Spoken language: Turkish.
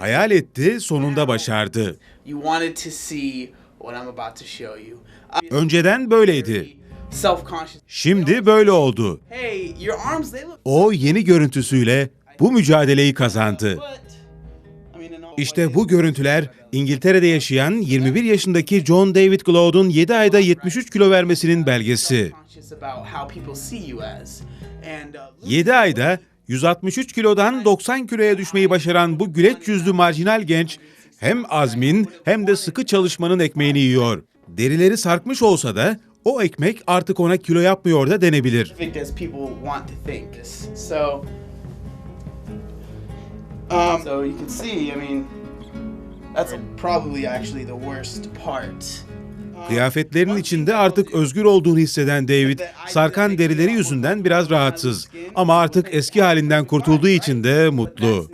Hayal etti, sonunda başardı. You. Önceden böyleydi. Şimdi böyle oldu. O yeni görüntüsüyle bu mücadeleyi kazandı. İşte bu görüntüler İngiltere'de yaşayan 21 yaşındaki John David Glaude'un 7 ayda 73 kilo vermesinin belgesi. conscious about how people see you as. And uh, 7 ayda 163 kilodan 90 kiloya düşmeyi başaran bu güleç yüzlü marjinal genç hem azmin hem de sıkı çalışmanın ekmeğini yiyor. Derileri sarkmış olsa da o ekmek artık ona kilo yapmıyor da denebilir. perfect as people want to think. So, um, so you can see. I mean, that's probably actually the worst part. Kıyafetlerin içinde artık özgür olduğunu hisseden David, sarkan derileri yüzünden biraz rahatsız. Ama artık eski halinden kurtulduğu için de mutlu.